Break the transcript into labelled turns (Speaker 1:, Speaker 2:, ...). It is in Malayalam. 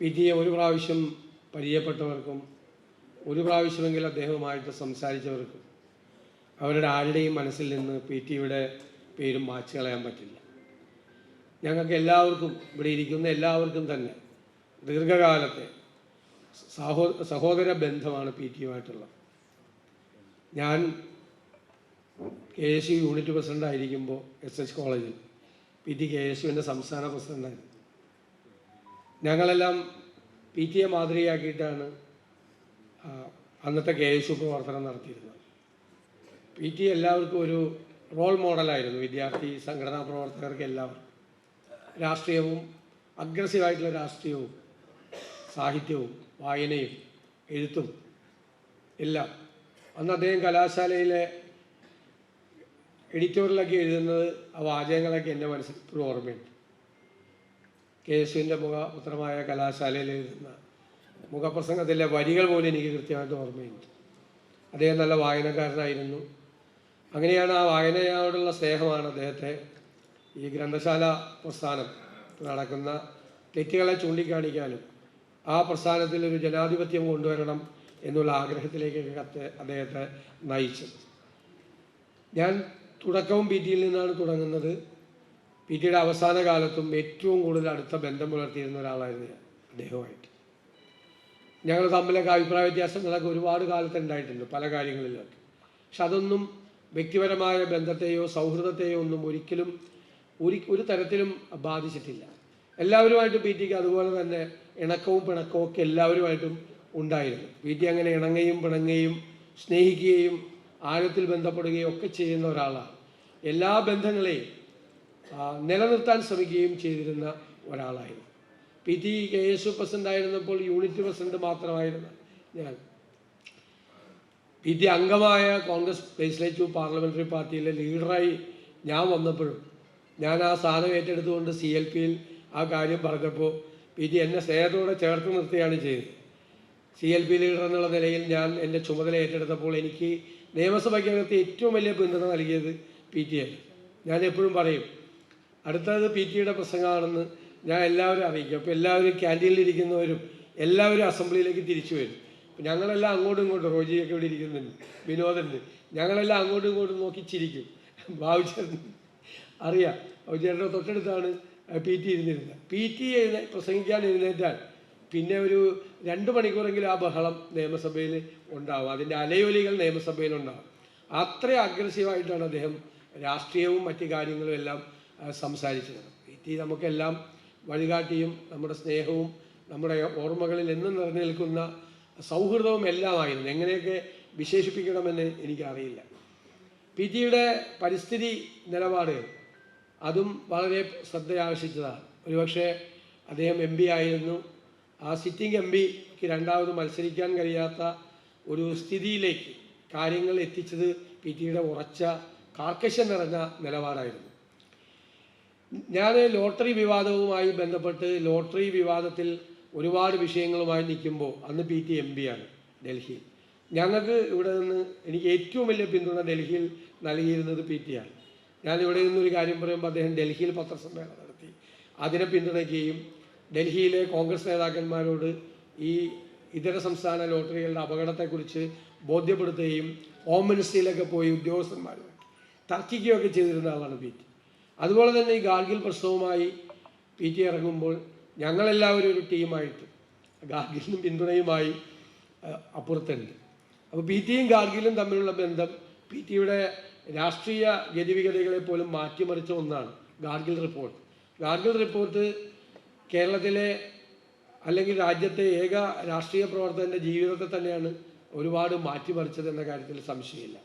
Speaker 1: പി ടിയെ ഒരു പ്രാവശ്യം പരിചയപ്പെട്ടവർക്കും ഒരു പ്രാവശ്യമെങ്കിലും അദ്ദേഹവുമായിട്ട് സംസാരിച്ചവർക്കും അവരുടെ ആരുടെയും മനസ്സിൽ നിന്ന് പി ടിയുടെ പേരും മാച്ച് കളയാൻ പറ്റില്ല. ഞങ്ങൾക്ക് എല്ലാവർക്കും ഇവിടെ ഇരിക്കുന്ന എല്ലാവർക്കും തന്നെ ദീർഘകാലത്തെ സഹോ സഹോദര ബന്ധമാണ് പി ടിയുമായിട്ടുള്ളത് ഞാൻ K S U unit president ആയിരിക്കുമ്പോൾ എസ് എച്ച് കോളേജിൽ പി ടി കെ എസ് യുവിന്റെ സംസ്ഥാന പ്രസിഡന്റായിരുന്നു. ഞങ്ങളെല്ലാം പി ടി എ മാതൃകയാക്കിയിട്ടാണ് അന്നത്തെ കെ എസ് യു പ്രവർത്തനം നടത്തിയിരുന്നത്. പി ടി എല്ലാവർക്കും ഒരു റോൾ മോഡലായിരുന്നു. വിദ്യാർത്ഥി സംഘടനാ പ്രവർത്തകർക്ക് എല്ലാവർക്കും. രാഷ്ട്രീയവും അഗ്രസീവായിട്ടുള്ള രാഷ്ട്രീയവും സാഹിത്യവും വായനയും എഴുത്തും എല്ലാം. അന്ന് അദ്ദേഹം കലാശാലയിലെ എഡിറ്റോറിയലൊക്കെ എഴുതുന്നത് ആ വാചകങ്ങളൊക്കെ എന്റെ മനസ്സിൽ ഇപ്പോഴും ഓർമ്മയുണ്ട്. കെ എസ് യുവിന്റെ മുഖപുത്രമായ കലാശാലയിൽ എഴുതുന്ന മുഖപ്രസംഗത്തിലെ വരികൾ പോലും എനിക്ക് കൃത്യമായിട്ട് ഓർമ്മയുണ്ട്. അദ്ദേഹം നല്ല വായനക്കാരനായിരുന്നു. അങ്ങനെയാണ് ആ വായനയോടുള്ള സ്നേഹമാണ് അദ്ദേഹത്തെ ഈ ഗ്രന്ഥശാല പ്രസ്ഥാനം നടക്കുന്ന തെറ്റുകളെ ചൂണ്ടിക്കാണിക്കാനും ആ പ്രസ്ഥാനത്തിൽ ഒരു ജനാധിപത്യം കൊണ്ടുവരണം എന്നുള്ള ആഗ്രഹത്തിലേക്ക് കത്ത് അദ്ദേഹത്തെ നയിച്ചത്. ഞാൻ തുടക്കവും പി ടിയിൽ നിന്നാണ് തുടങ്ങുന്നത്. പി ടിയുടെ അവസാന കാലത്തും ഏറ്റവും കൂടുതൽ അടുത്ത ബന്ധം പുലർത്തിയിരുന്ന ഒരാളായിരുന്നു ഞാൻ അദ്ദേഹവുമായിട്ട്. ഞങ്ങൾ തമ്മിലൊക്കെ അഭിപ്രായ വ്യത്യാസങ്ങളൊക്കെ ഒരുപാട് കാലത്ത് ഉണ്ടായിട്ടുണ്ട് പല കാര്യങ്ങളിലൊക്കെ. പക്ഷെ അതൊന്നും വ്യക്തിപരമായ ബന്ധത്തെയോ സൗഹൃദത്തെയോ ഒന്നും ഒരിക്കലും ഒരു ഒരു തരത്തിലും ബാധിച്ചിട്ടില്ല. എല്ലാവരുമായിട്ട് പി ടിക്ക് അതുപോലെ തന്നെ ഇണക്കവും പിണക്കവും ഒക്കെ എല്ലാവരുമായിട്ടും ഉണ്ടായിരുന്നു. പി ടി അങ്ങനെ ഇണങ്ങുകയും പിണങ്ങുകയും സ്നേഹിക്കുകയും ആഴത്തിൽ ബന്ധപ്പെടുകയും ഒക്കെ ചെയ്യുന്ന ഒരാളാണ്. എല്ലാ ബന്ധങ്ങളെയും നിലനിർത്താൻ ശ്രമിക്കുകയും ചെയ്തിരുന്ന ഒരാളായിരുന്നു. P T K S U president ആയിരുന്നപ്പോൾ യൂണിറ്റ് പ്രസിഡന്റ് മാത്രമായിരുന്നു ഞാൻ. പി ടി അംഗമായ കോൺഗ്രസ് ലെജിസ്ലേറ്റീവ് പാർലമെന്ററി പാർട്ടിയിലെ ലീഡറായി ഞാൻ വന്നപ്പോഴും ഞാൻ ആ സ്ഥാനം ഏറ്റെടുത്തുകൊണ്ട് സി എൽ പിയിൽ ആ കാര്യം പറഞ്ഞപ്പോൾ പി ടി എന്നെ സ്നേഹത്തോടെ ചേർത്ത് നിർത്തുകയാണ് ചെയ്തത്. സി എൽ പി ലീഡർ എന്നുള്ള നിലയിൽ ഞാൻ എന്റെ ചുമതല ഏറ്റെടുത്തപ്പോൾ എനിക്ക് നിയമസഭയ്ക്കകത്ത് ഏറ്റവും വലിയ പിന്തുണ നൽകിയത് പി ടി ആണ്. ഞാൻ എപ്പോഴും പറയും അടുത്തത് പി ടിയുടെ പ്രസംഗമാണെന്ന് ഞാൻ എല്ലാവരും അറിയിക്കും. അപ്പോൾ എല്ലാവരും ക്യാന്റീനിൽ ഇരിക്കുന്നവരും എല്ലാവരും അസംബ്ലിയിലേക്ക് തിരിച്ചു വരും. ഞങ്ങളെല്ലാം അങ്ങോട്ടും ഇങ്ങോട്ടും റോജിയൊക്കെ ഇവിടെ ഇരിക്കുന്നുണ്ട് വിനോദുണ്ട്. ഞങ്ങളെല്ലാം അങ്ങോട്ടും ഇങ്ങോട്ടും നോക്കി ചിരിക്കും. ബാബുചേട്ടൻ അറിയാം. ബാബുചേട്ടന്റെ തൊട്ടടുത്താണ് പി ടി ഇരുന്നിരുന്നത്. പി ടി എഴുന്ന പ്രസംഗിക്കാൻ എഴുന്നേറ്റാൽ പിന്നെ ഒരു രണ്ട് മണിക്കൂറെങ്കിലും ആ ബഹളം നിയമസഭയിൽ ഉണ്ടാവും. അതിന്റെ അലയൊലികൾ നിയമസഭയിൽ ഉണ്ടാവും. അത്ര അഗ്രസീവായിട്ടാണ് അദ്ദേഹം രാഷ്ട്രീയവും മറ്റു കാര്യങ്ങളും എല്ലാം സംസാരിച്ചത് പി ടി നമുക്കെല്ലാം വഴികാട്ടിയും നമ്മുടെ സ്നേഹവും നമ്മുടെ ഓർമ്മകളിൽ എന്നും നിറഞ്ഞു നിൽക്കുന്ന സൗഹൃദവും എല്ലാമായിരുന്നു. എങ്ങനെയൊക്കെ വിശേഷിപ്പിക്കണമെന്ന് എനിക്കറിയില്ല. പി ടിയുടെ പരിസ്ഥിതി നിലപാടുകൾ അതും വളരെ ശ്രദ്ധ ആകർഷിച്ചതാണ് ഒരുപക്ഷെ അദ്ദേഹം എം പി ആയിരുന്നു. ആ സിറ്റിംഗ് എം പിക്ക് രണ്ടാമത് മത്സരിക്കാൻ കഴിയാത്ത ഒരു സ്ഥിതിയിലേക്ക് കാര്യങ്ങൾ എത്തിച്ചത് പി ടിയുടെ ഉറച്ച കാർക്കശ്യം നിറഞ്ഞ നിലപാടായിരുന്നു. ഞാൻ ലോട്ടറി വിവാദവുമായി ബന്ധപ്പെട്ട് ലോട്ടറി വിവാദത്തിൽ ഒരുപാട് വിഷയങ്ങളുമായി നിൽക്കുമ്പോൾ അന്ന് പി ടി എം ആണ് ഡൽഹിയിൽ. ഞങ്ങൾക്ക് ഇവിടെ നിന്ന് എനിക്ക് ഏറ്റവും വലിയ പിന്തുണ ഡൽഹിയിൽ നൽകിയിരുന്നത് പി ടി ആണ്. ഞാൻ ഇവിടെ നിന്നൊരു കാര്യം പറയുമ്പോൾ അദ്ദേഹം ഡൽഹിയിൽ പത്രസമ്മേളനം നടത്തി. അതിനെ പിന്തുണയ്ക്കുകയും ഡൽഹിയിലെ കോൺഗ്രസ് നേതാക്കന്മാരോട് ഈ ഇതര സംസ്ഥാന ലോട്ടറികളുടെ അപകടത്തെക്കുറിച്ച് ബോധ്യപ്പെടുത്തുകയും ഹോം മിനിസ്ട്രിയിലൊക്കെ പോയി ഉദ്യോഗസ്ഥന്മാരുമായി തർക്കിക്കുകയൊക്കെ ചെയ്തിരുന്ന ആളാണ് പി ടി. അതുപോലെ തന്നെ ഈ ഗാർഗിൽ പ്രശ്നവുമായി പി ടി ഇറങ്ങുമ്പോൾ ഞങ്ങളെല്ലാവരും ഒരു ടീമായിട്ട് ഗാർഗിലിനും പിന്തുണയുമായി അപ്പുറത്തുണ്ട്. അപ്പോൾ പി ടിയും ഗാർഗിലും തമ്മിലുള്ള ബന്ധം പി ടിയുടെ രാഷ്ട്രീയ ഗതിവിഗതികളെ പോലും മാറ്റിമറിച്ച ഒന്നാണ് ഗാർഗിൽ റിപ്പോർട്ട്. ഗാർഗിൽ റിപ്പോർട്ട് കേരളത്തിലെ അല്ലെങ്കിൽ രാജ്യത്തെ ഏക രാഷ്ട്രീയ പ്രവർത്തകന്റെ ജീവിതത്തെ തന്നെയാണ് ഒരുപാട് മാറ്റിമറിച്ചത് എന്ന കാര്യത്തിൽ സംശയമില്ല.